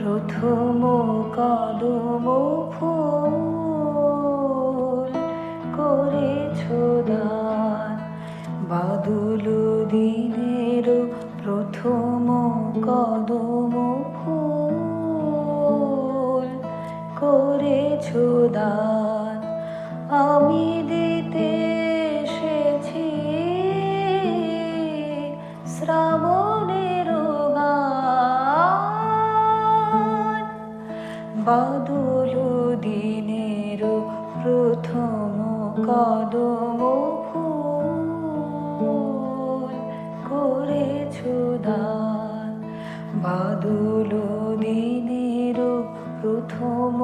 প্রথম কদম ফুল করেছ দান। বাদুল দিনের প্রথম কদম ফুল করেছ দান। আমি দিতে এসেছি শ্রাবণের বাদল দিনের প্রথম কদম ফুল করেছ দান বাদল দিনের প্রথম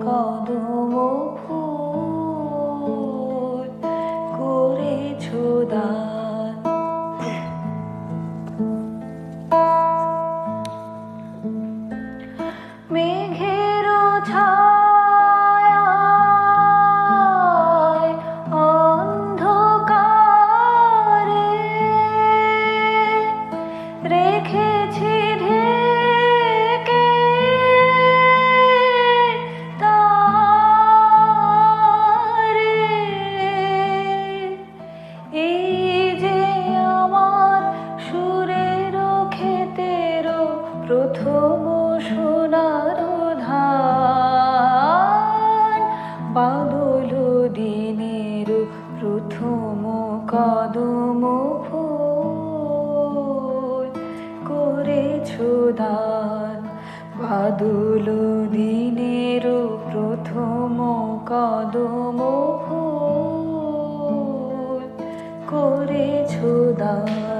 কদম ফুল প্রথম সোনার ধান, বাদল দিনের প্রথম কদম ফুল। করেছ দান, বাদল দিনের প্রথম কদম ফুল। করেছ দান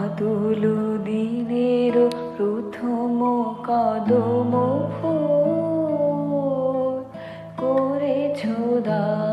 বাহাদুলু দিনের প্রথম কদম ফুল করেছ দা